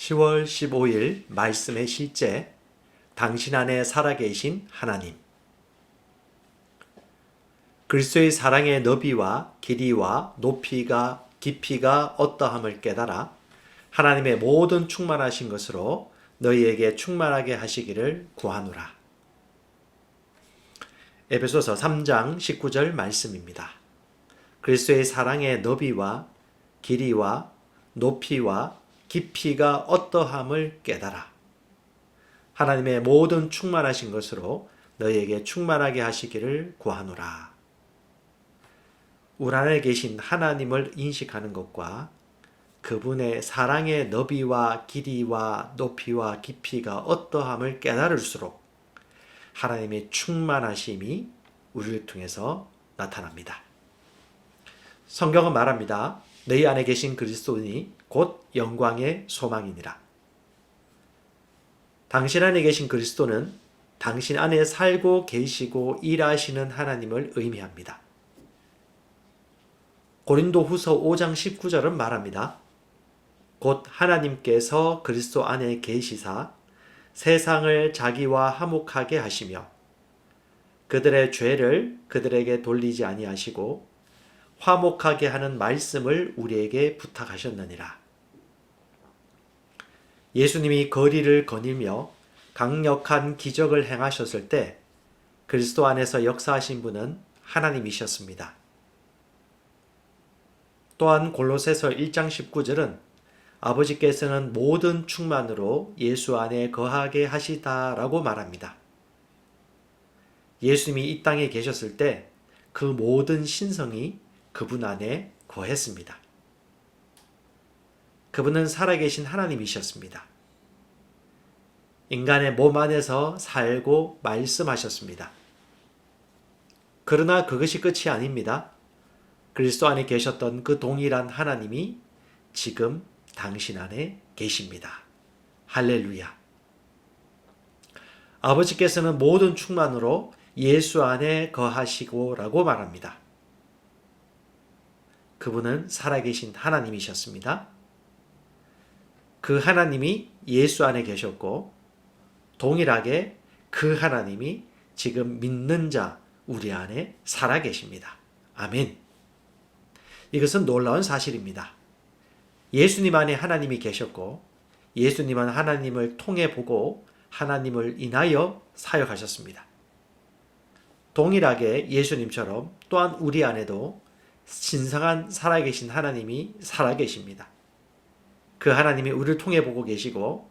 10월 15일 말씀의 실제 당신 안에 살아계신 하나님 그리스도의 사랑의 너비와 길이와 높이가 깊이가 어떠함을 깨달아 하나님의 모든 충만하신 것으로 너희에게 충만하게 하시기를 구하노라. 에베소서 3장 19절 말씀입니다. 그리스도의 사랑의 너비와 길이와 높이와 깊이가 어떠함을 깨달아 하나님의 모든 충만하신 것으로 너희에게 충만하게 하시기를 구하노라. 우리 안에 계신 하나님을 인식하는 것과 그분의 사랑의 너비와 길이와 높이와 깊이가 어떠함을 깨달을수록 하나님의 충만하심이 우리를 통해서 나타납니다. 성경은 말합니다. 너희 안에 계신 그리스도인이 곧 영광의 소망이니라. 당신 안에 계신 그리스도는 당신 안에 살고 계시고 일하시는 하나님을 의미합니다. 고린도 후서 5장 19절은 말합니다. 곧 하나님께서 그리스도 안에 계시사 세상을 자기와 화목하게 하시며 그들의 죄를 그들에게 돌리지 아니하시고 화목하게 하는 말씀을 우리에게 부탁하셨느니라. 예수님이 거리를 거닐며 강력한 기적을 행하셨을 때 그리스도 안에서 역사하신 분은 하나님이셨습니다. 또한 골로새서 1장 19절은 아버지께서는 모든 충만으로 예수 안에 거하게 하시다라고 말합니다. 예수님이 이 땅에 계셨을 때 그 모든 신성이 그분 안에 거했습니다. 그분은 살아계신 하나님이셨습니다. 인간의 몸 안에서 살고 말씀하셨습니다. 그러나 그것이 끝이 아닙니다. 그리스도 안에 계셨던 그 동일한 하나님이 지금 당신 안에 계십니다. 할렐루야. 아버지께서는 모든 충만으로 예수 안에 거하시고 라고 말합니다. 그분은 살아계신 하나님이셨습니다. 그 하나님이 예수 안에 계셨고, 동일하게 그 하나님이 지금 믿는 자, 우리 안에 살아 계십니다. 아멘. 이것은 놀라운 사실입니다. 예수님 안에 하나님이 계셨고, 예수님은 하나님을 통해 보고 하나님을 인하여 사역하셨습니다. 동일하게 예수님처럼 또한 우리 안에도 신성한 살아계신 하나님이 살아계십니다. 그 하나님이 우리를 통해 보고 계시고,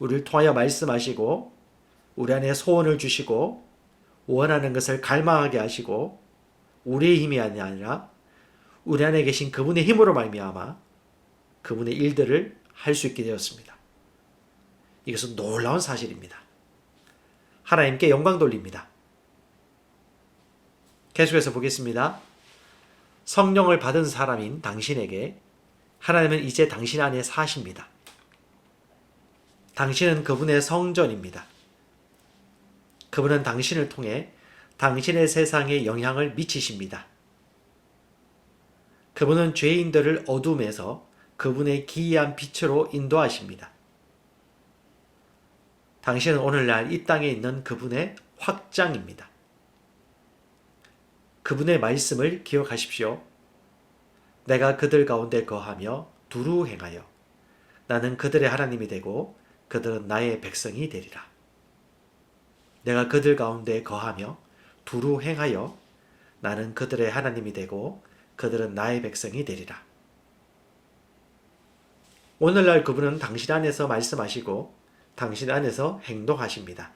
우리를 통하여 말씀하시고, 우리 안에 소원을 주시고, 원하는 것을 갈망하게 하시고, 우리의 힘이 아니라 우리 안에 계신 그분의 힘으로 말미암아 그분의 일들을 할 수 있게 되었습니다. 이것은 놀라운 사실입니다. 하나님께 영광 돌립니다. 계속해서 보겠습니다. 성령을 받은 사람인 당신에게 하나님은 이제 당신 안에 사십니다. 당신은 그분의 성전입니다. 그분은 당신을 통해 당신의 세상에 영향을 미치십니다. 그분은 죄인들을 어둠에서 그분의 기이한 빛으로 인도하십니다. 당신은 오늘날 이 땅에 있는 그분의 확장입니다. 그분의 말씀을 기억하십시오. 내가 그들 가운데 거하며 두루 행하여 나는 그들의 하나님이 되고 그들은 나의 백성이 되리라. 내가 그들 가운데 거하며 두루 행하여 나는 그들의 하나님이 되고 그들은 나의 백성이 되리라. 오늘날 그분은 당신 안에서 말씀하시고 당신 안에서 행동하십니다.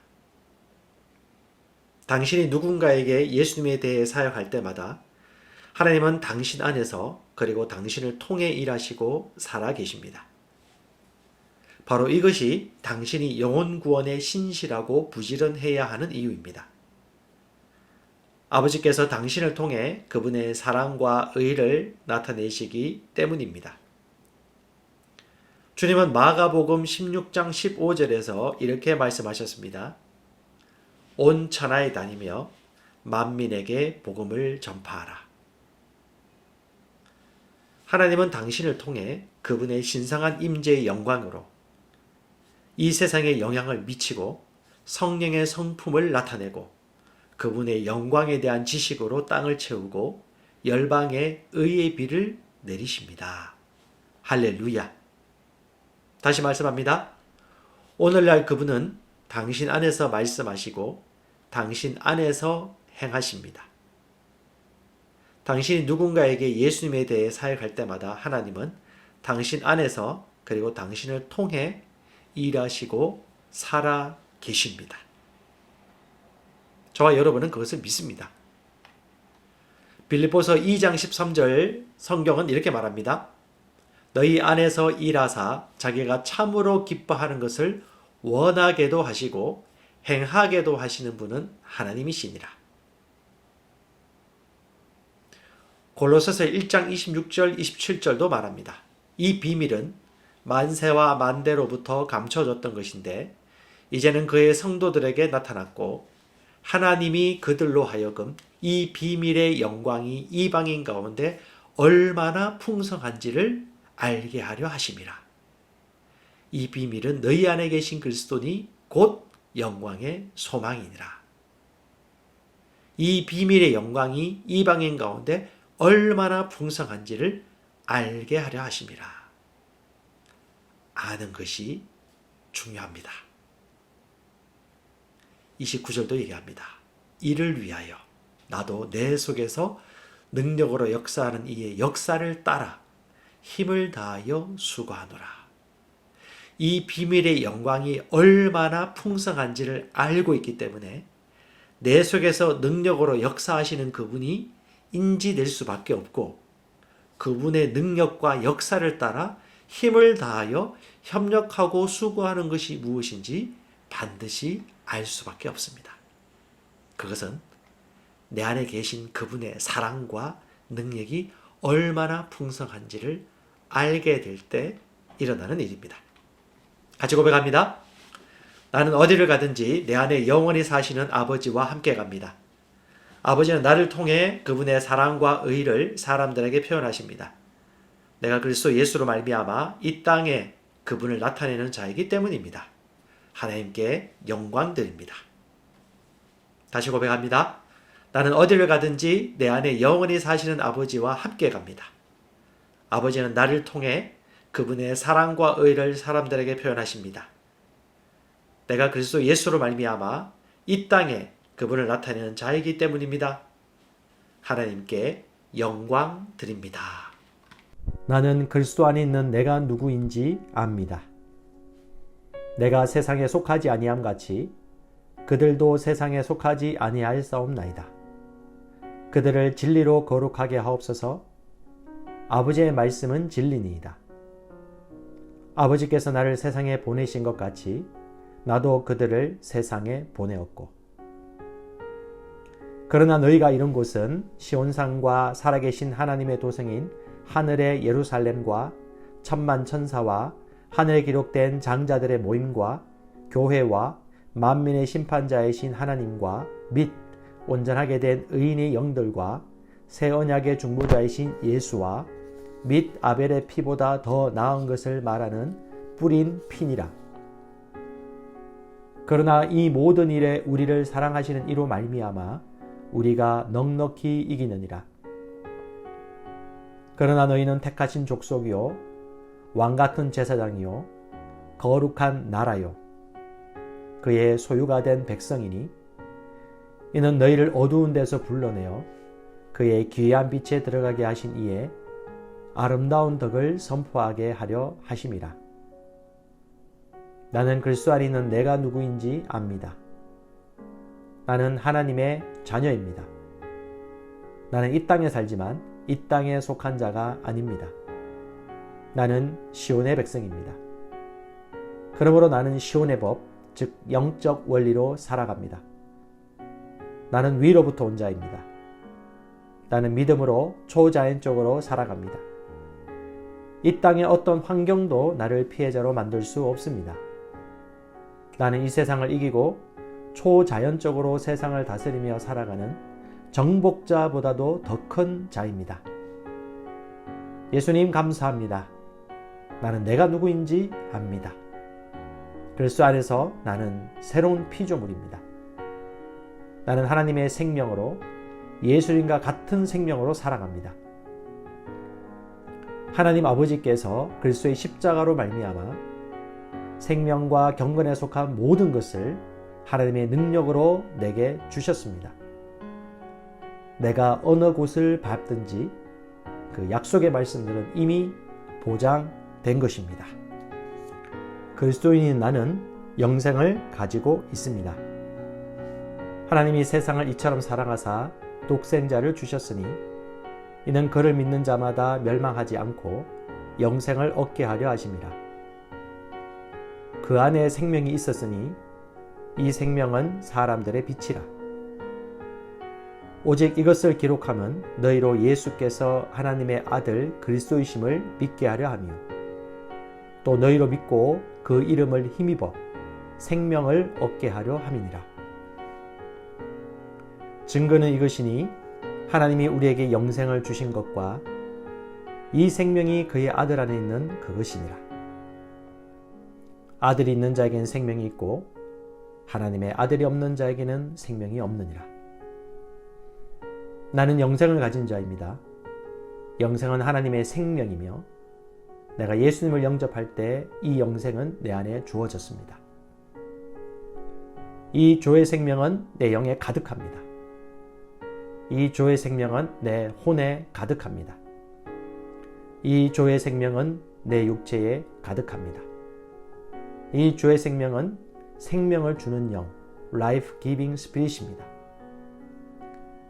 당신이 누군가에게 예수님에 대해 사역할 때마다 하나님은 당신 안에서 그리고 당신을 통해 일하시고 살아 계십니다. 바로 이것이 당신이 영혼 구원의 신실하고 부지런해야 하는 이유입니다. 아버지께서 당신을 통해 그분의 사랑과 의를 나타내시기 때문입니다. 주님은 마가복음 16장 15절에서 이렇게 말씀하셨습니다. 온 천하에 다니며 만민에게 복음을 전파하라. 하나님은 당신을 통해 그분의 신성한 임재의 영광으로 이 세상에 영향을 미치고 성령의 성품을 나타내고 그분의 영광에 대한 지식으로 땅을 채우고 열방에 의의 비를 내리십니다. 할렐루야. 다시 말씀합니다. 오늘날 그분은 당신 안에서 말씀하시고 당신 안에서 행하십니다. 당신이 누군가에게 예수님에 대해 사역할 때마다 하나님은 당신 안에서 그리고 당신을 통해 일하시고 살아 계십니다. 저와 여러분은 그것을 믿습니다. 빌립보서 2장 13절 성경은 이렇게 말합니다. 너희 안에서 일하사 자기가 참으로 기뻐하는 것을 원하게도 하시고 행하게도 하시는 분은 하나님이시니라. 골로새서 1장 26절 27절도 말합니다. 이 비밀은 만세와 만대로부터 감춰졌던 것인데 이제는 그의 성도들에게 나타났고 하나님이 그들로 하여금 이 비밀의 영광이 이방인 가운데 얼마나 풍성한지를 알게 하려 하심이라. 이 비밀은 너희 안에 계신 그리스도니 곧 영광의 소망이니라. 이 비밀의 영광이 이방인 가운데 얼마나 풍성한지를 알게 하려 하심이라. 아는 것이 중요합니다. 29절도 얘기합니다. 이를 위하여 나도 내 속에서 능력으로 역사하는 이의 역사를 따라 힘을 다하여 수고하노라. 이 비밀의 영광이 얼마나 풍성한지를 알고 있기 때문에 내 속에서 능력으로 역사하시는 그분이 인지될 수밖에 없고 그분의 능력과 역사를 따라 힘을 다하여 협력하고 수고하는 것이 무엇인지 반드시 알 수밖에 없습니다. 그것은 내 안에 계신 그분의 사랑과 능력이 얼마나 풍성한지를 알게 될 때 일어나는 일입니다. 같이 고백합니다. 나는 어디를 가든지 내 안에 영원히 사시는 아버지와 함께 갑니다. 아버지는 나를 통해 그분의 사랑과 의를 사람들에게 표현하십니다. 내가 그리스도 예수로 말미암아 이 땅에 그분을 나타내는 자이기 때문입니다. 하나님께 영광 드립니다. 다시 고백합니다. 나는 어디를 가든지 내 안에 영원히 사시는 아버지와 함께 갑니다. 아버지는 나를 통해 그분의 사랑과 의를 사람들에게 표현하십니다. 내가 그리스도 예수로 말미암아 이 땅에 그분을 나타내는 자이기 때문입니다. 하나님께 영광 드립니다. 나는 그리스도 안에 있는 내가 누구인지 압니다. 내가 세상에 속하지 아니함 같이 그들도 세상에 속하지 아니할 사옵나이다. 그들을 진리로 거룩하게 하옵소서. 아버지의 말씀은 진리니이다. 아버지께서 나를 세상에 보내신 것 같이 나도 그들을 세상에 보내었고. 그러나 너희가 이런 곳은 시온산과 살아계신 하나님의 도성인 하늘의 예루살렘과 천만 천사와 하늘에 기록된 장자들의 모임과 교회와 만민의 심판자이신 하나님과 및 온전하게 된 의인의 영들과 새 언약의 중보자이신 예수와 및 아벨의 피보다 더 나은 것을 말하는 뿌린 피니라. 그러나 이 모든 일에 우리를 사랑하시는 이로 말미암아 우리가 넉넉히 이기느니라. 그러나 너희는 택하신 족속이요 왕 같은 제사장이요 거룩한 나라요 그의 소유가 된 백성이니 이는 너희를 어두운 데서 불러내어 그의 귀한 빛에 들어가게 하신 이에 아름다운 덕을 선포하게 하려 하심이라. 나는 그리스도 안에 있는 내가 누구인지 압니다. 나는 하나님의 자녀입니다. 나는 이 땅에 살지만 이 땅에 속한 자가 아닙니다. 나는 시온의 백성입니다. 그러므로 나는 시온의 법, 즉 영적 원리로 살아갑니다. 나는 위로부터 온 자입니다. 나는 믿음으로 초자연적으로 살아갑니다. 이 땅의 어떤 환경도 나를 피해자로 만들 수 없습니다. 나는 이 세상을 이기고 초자연적으로 세상을 다스리며 살아가는 정복자보다도 더 큰 자입니다. 예수님 감사합니다. 나는 내가 누구인지 압니다. 그리스도 안에서 나는 새로운 피조물입니다. 나는 하나님의 생명으로 예수님과 같은 생명으로 살아갑니다. 하나님 아버지께서 그리스도의 십자가로 말미암아 생명과 경건에 속한 모든 것을 하나님의 능력으로 내게 주셨습니다. 내가 어느 곳을 밟든지 그 약속의 말씀들은 이미 보장된 것입니다. 그리스도인인 나는 영생을 가지고 있습니다. 하나님이 세상을 이처럼 사랑하사 독생자를 주셨으니 이는 그를 믿는 자마다 멸망하지 않고 영생을 얻게 하려 하심이라. 그 안에 생명이 있었으니 이 생명은 사람들의 빛이라. 오직 이것을 기록하면 너희로 예수께서 하나님의 아들 그리스도이심을 믿게 하려 하며 또 너희로 믿고 그 이름을 힘입어 생명을 얻게 하려 함이니라. 증거는 이것이니 하나님이 우리에게 영생을 주신 것과 이 생명이 그의 아들 안에 있는 그것이니라. 아들이 있는 자에게는 생명이 있고 하나님의 아들이 없는 자에게는 생명이 없느니라. 나는 영생을 가진 자입니다. 영생은 하나님의 생명이며 내가 예수님을 영접할 때 이 영생은 내 안에 주어졌습니다. 이 조의 생명은 내 영에 가득합니다. 이 조의 생명은 내 혼에 가득합니다. 이 조의 생명은 내 육체에 가득합니다. 이 조의 생명은 생명을 주는 영, life giving spirit입니다.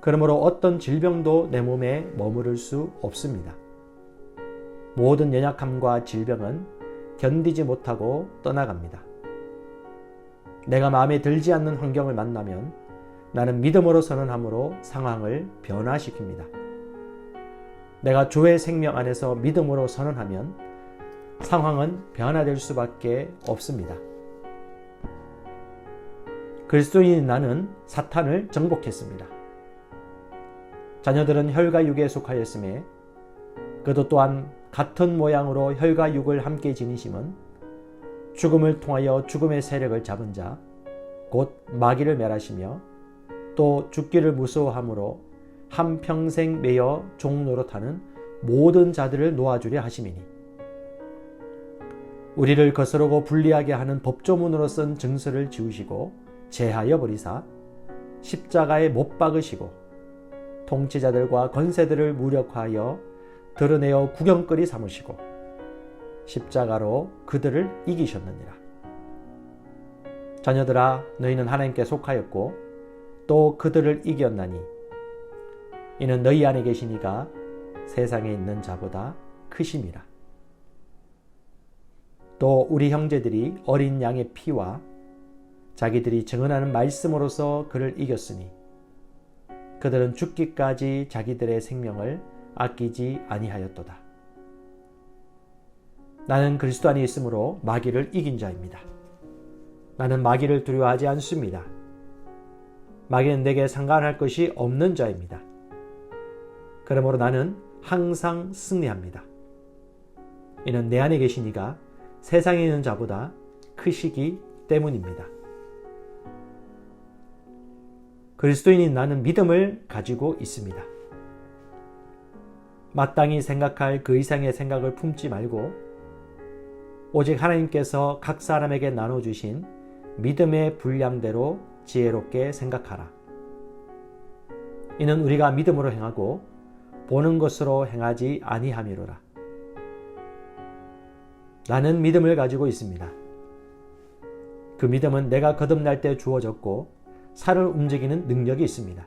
그러므로 어떤 질병도 내 몸에 머무를 수 없습니다. 모든 연약함과 질병은 견디지 못하고 떠나갑니다. 내가 마음에 들지 않는 환경을 만나면 나는 믿음으로 선언함으로 상황을 변화시킵니다. 내가 조의 생명 안에서 믿음으로 선언하면 상황은 변화될 수밖에 없습니다. 그리스도인 나는 사탄을 정복했습니다. 자녀들은 혈과 육에 속하였음에 그도 또한 같은 모양으로 혈과 육을 함께 지니심은 죽음을 통하여 죽음의 세력을 잡은 자, 곧 마귀를 멸하시며 또 죽기를 무서워함으로 한평생 매여 종노릇하는 모든 자들을 놓아주려 하심이니 우리를 거스르고 불리하게 하는 법조문으로 쓴 증서를 지우시고 제하여 버리사 십자가에 못 박으시고 통치자들과 권세들을 무력화하여 드러내어 구경거리 삼으시고 십자가로 그들을 이기셨느니라. 자녀들아 너희는 하나님께 속하였고 또 그들을 이겼나니 이는 너희 안에 계시니가 세상에 있는 자보다 크심이라. 또 우리 형제들이 어린 양의 피와 자기들이 증언하는 말씀으로서 그를 이겼으니 그들은 죽기까지 자기들의 생명을 아끼지 아니하였도다. 나는 그리스도 안에 있으므로 마귀를 이긴 자입니다. 나는 마귀를 두려워하지 않습니다. 마귀는 내게 상관할 것이 없는 자입니다. 그러므로 나는 항상 승리합니다. 이는 내 안에 계시니가 세상에 있는 자보다 크시기 때문입니다. 그리스도인인 나는 믿음을 가지고 있습니다. 마땅히 생각할 그 이상의 생각을 품지 말고 오직 하나님께서 각 사람에게 나눠주신 믿음의 분량대로 지혜롭게 생각하라. 이는 우리가 믿음으로 행하고 보는 것으로 행하지 아니함이로라. 나는 믿음을 가지고 있습니다. 그 믿음은 내가 거듭날 때 주어졌고 살을 움직이는 능력이 있습니다.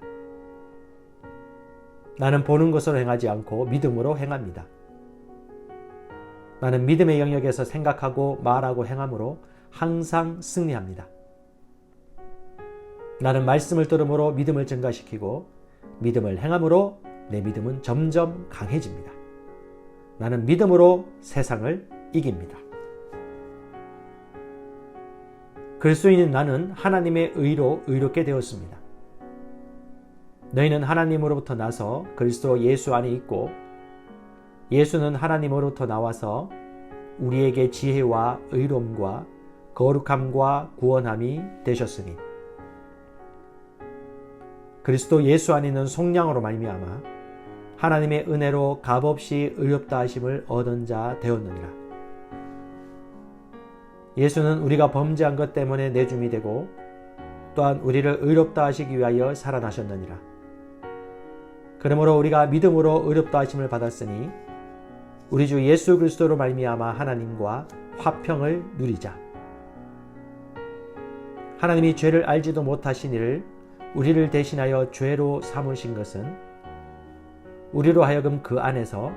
나는 보는 것으로 행하지 않고 믿음으로 행합니다. 나는 믿음의 영역에서 생각하고 말하고 행함으로 항상 승리합니다. 나는 말씀을 들음으로 믿음을 증가시키고 믿음을 행함으로 내 믿음은 점점 강해집니다. 나는 믿음으로 세상을 이깁니다. 그리스도인인 나는 하나님의 의로 의롭게 되었습니다. 너희는 하나님으로부터 나서 그리스도 예수 안에 있고 예수는 하나님으로부터 나와서 우리에게 지혜와 의로움과 거룩함과 구원함이 되셨으니 그리스도 예수 안에 있는 속량으로 말미암아 하나님의 은혜로 값없이 의롭다 하심을 얻은 자 되었느니라. 예수는 우리가 범죄한 것 때문에 내줌이 되고 또한 우리를 의롭다 하시기 위하여 살아나셨느니라. 그러므로 우리가 믿음으로 의롭다 하심을 받았으니 우리 주 예수 그리스도로 말미암아 하나님과 화평을 누리자. 하나님이 죄를 알지도 못하신 이를 우리를 대신하여 죄로 삼으신 것은 우리로 하여금 그 안에서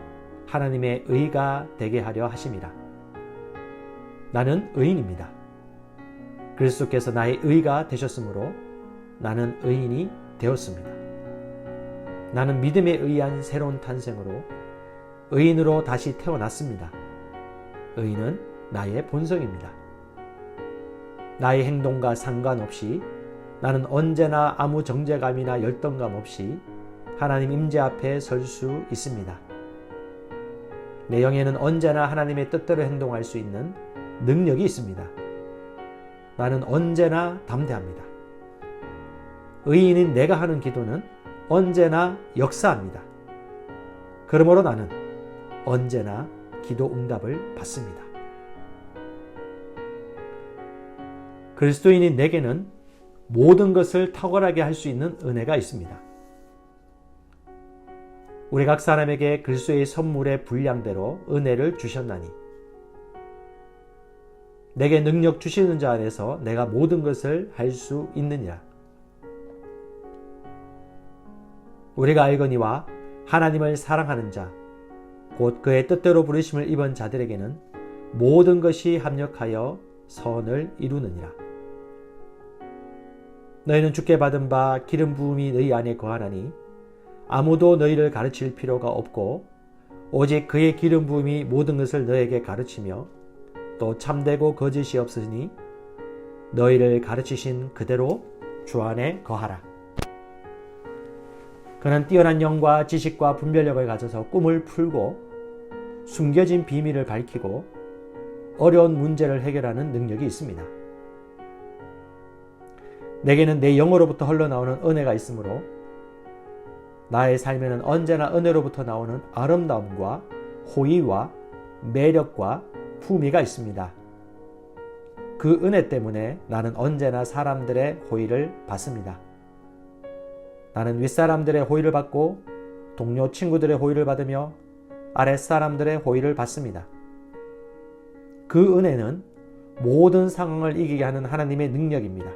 하나님의 의가 되게 하려 하심이라. 나는 의인입니다. 그리스도께서 나의 의가 되셨으므로 나는 의인이 되었습니다. 나는 믿음에 의한 새로운 탄생으로 의인으로 다시 태어났습니다. 의인은 나의 본성입니다. 나의 행동과 상관없이 나는 언제나 아무 정죄감이나 열등감 없이 하나님 임재 앞에 설 수 있습니다. 내 영에는 언제나 하나님의 뜻대로 행동할 수 있는 능력이 있습니다. 나는 언제나 담대합니다. 의인인 내가 하는 기도는 언제나 역사합니다. 그러므로 나는 언제나 기도 응답을 받습니다. 그리스도인인 내게는 모든 것을 탁월하게 할 수 있는 은혜가 있습니다. 우리 각 사람에게 그리스도의 선물의 분량대로 은혜를 주셨나니 내게 능력 주시는 자 안에서 내가 모든 것을 할 수 있느니라. 우리가 알거니와 하나님을 사랑하는 자, 곧 그의 뜻대로 부르심을 입은 자들에게는 모든 것이 합력하여 선을 이루느니라. 너희는 주께 받은 바 기름 부음이 너희 안에 거하나니 아무도 너희를 가르칠 필요가 없고 오직 그의 기름 부음이 모든 것을 너에게 가르치며 또 참되고 거짓이 없으니 너희를 가르치신 그대로 주 안에 거하라. 그는 뛰어난 영과 지식과 분별력을 가져서 꿈을 풀고 숨겨진 비밀을 밝히고 어려운 문제를 해결하는 능력이 있습니다. 내게는 내 영어로부터 흘러나오는 은혜가 있으므로 나의 삶에는 언제나 은혜로부터 나오는 아름다움과 호의와 매력과 품위가 있습니다. 그 은혜 때문에 나는 언제나 사람들의 호의를 받습니다. 나는 윗사람들의 호의를 받고 동료 친구들의 호의를 받으며 아랫사람들의 호의를 받습니다. 그 은혜는 모든 상황을 이기게 하는 하나님의 능력입니다.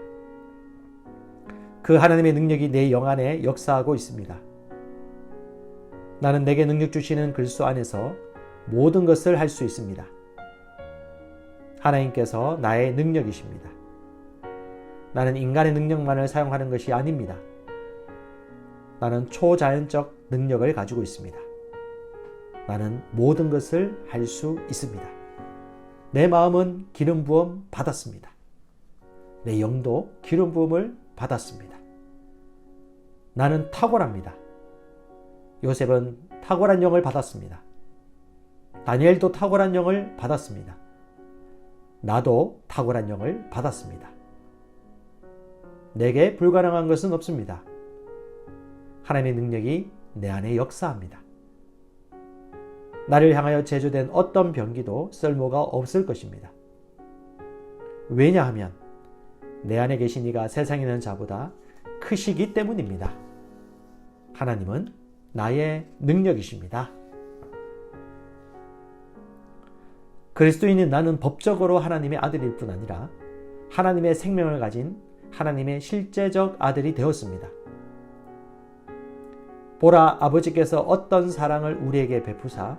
그 하나님의 능력이 내 영 안에 역사하고 있습니다. 나는 내게 능력 주시는 그리스도 안에서 모든 것을 할 수 있습니다. 하나님께서 나의 능력이십니다. 나는 인간의 능력만을 사용하는 것이 아닙니다. 나는 초자연적 능력을 가지고 있습니다. 나는 모든 것을 할 수 있습니다. 내 마음은 기름 부음 받았습니다. 내 영도 기름 부음을 받았습니다. 나는 탁월합니다. 요셉은 탁월한 영을 받았습니다. 다니엘도 탁월한 영을 받았습니다. 나도 탁월한 영을 받았습니다. 내게 불가능한 것은 없습니다. 하나님의 능력이 내 안에 역사합니다. 나를 향하여 제조된 어떤 병기도 쓸모가 없을 것입니다. 왜냐하면 내 안에 계신 이가 세상에 있는 자보다 크시기 때문입니다. 하나님은 나의 능력이십니다. 그리스도인인 나는 법적으로 하나님의 아들일 뿐 아니라 하나님의 생명을 가진 하나님의 실제적 아들이 되었습니다. 보라 아버지께서 어떤 사랑을 우리에게 베푸사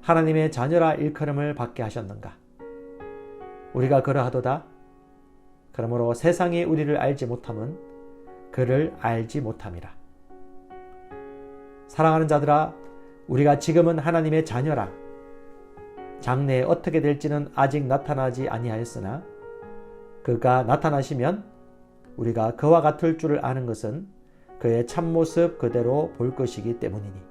하나님의 자녀라 일컬음을 받게 하셨는가? 우리가 그러하도다. 그러므로 세상이 우리를 알지 못함은 그를 알지 못함이라. 사랑하는 자들아, 우리가 지금은 하나님의 자녀라. 장래에 어떻게 될지는 아직 나타나지 아니하였으나 그가 나타나시면 우리가 그와 같을 줄을 아는 것은 그의 참모습 그대로 볼 것이기 때문이니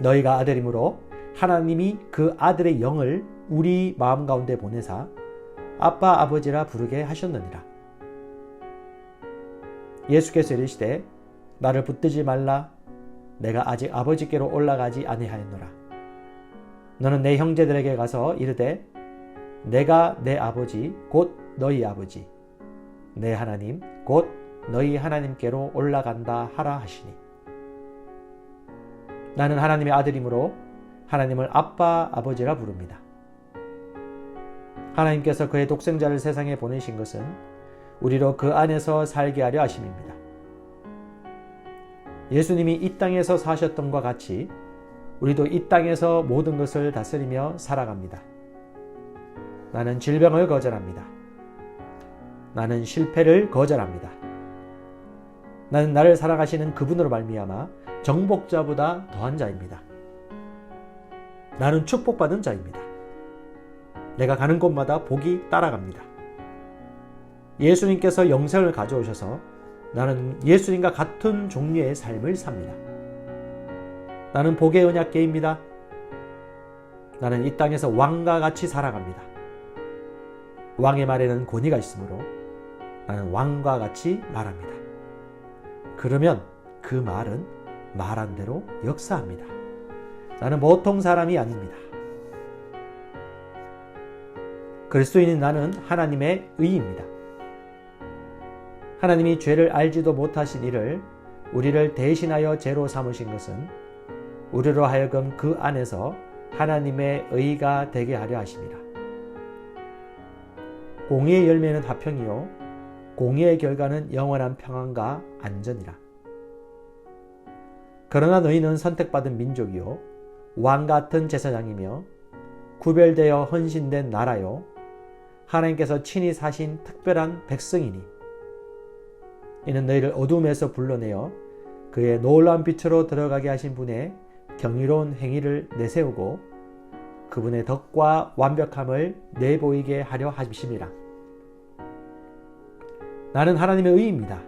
너희가 아들이므로 하나님이 그 아들의 영을 우리 마음 가운데 보내사 아빠 아버지라 부르게 하셨느니라. 예수께서 이르시되 나를 붙들지 말라 내가 아직 아버지께로 올라가지 아니하였노라. 너는 내 형제들에게 가서 이르되 내가 내 아버지 곧 너희 아버지 내 하나님 곧 너희 하나님께로 올라간다 하라 하시니 나는 하나님의 아들이므로 하나님을 아빠 아버지라 부릅니다. 하나님께서 그의 독생자를 세상에 보내신 것은 우리로 그 안에서 살게 하려 하심입니다. 예수님이 이 땅에서 사셨던 것 같이 우리도 이 땅에서 모든 것을 다스리며 살아갑니다. 나는 질병을 거절합니다. 나는 실패를 거절합니다. 나는 나를 사랑하시는 그분으로 말미암아 정복자보다 더한 자입니다. 나는 축복받은 자입니다. 내가 가는 곳마다 복이 따라갑니다. 예수님께서 영생을 가져오셔서 나는 예수님과 같은 종류의 삶을 삽니다. 나는 복의 언약계입니다. 나는 이 땅에서 왕과 같이 살아갑니다. 왕의 말에는 권위가 있으므로 나는 왕과 같이 말합니다. 그러면 그 말은 말한 대로 역사합니다. 나는 보통 사람이 아닙니다. 그리스도인인 나는 하나님의 의입니다. 하나님이 죄를 알지도 못하신 이를 우리를 대신하여 죄로 삼으신 것은 우리로 하여금 그 안에서 하나님의 의가 되게 하려 하심이라. 공의의 열매는 화평이요 공의의 결과는 영원한 평안과 안전이라. 그러나 너희는 선택받은 민족이요 왕 같은 제사장이며 구별되어 헌신된 나라요 하나님께서 친히 사신 특별한 백성이니 이는 너희를 어둠에서 불러내어 그의 놀라운 빛으로 들어가게 하신 분의 경이로운 행위를 내세우고 그분의 덕과 완벽함을 내보이게 하려 하심이라. 나는 하나님의 의입니다.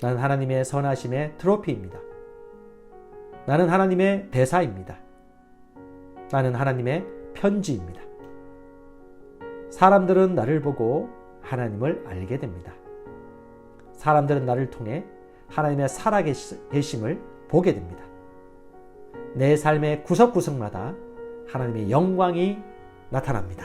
나는 하나님의 선하심의 트로피입니다. 나는 하나님의 대사입니다. 나는 하나님의 편지입니다. 사람들은 나를 보고 하나님을 알게 됩니다. 사람들은 나를 통해 하나님의 살아계심을 보게 됩니다. 내 삶의 구석구석마다 하나님의 영광이 나타납니다.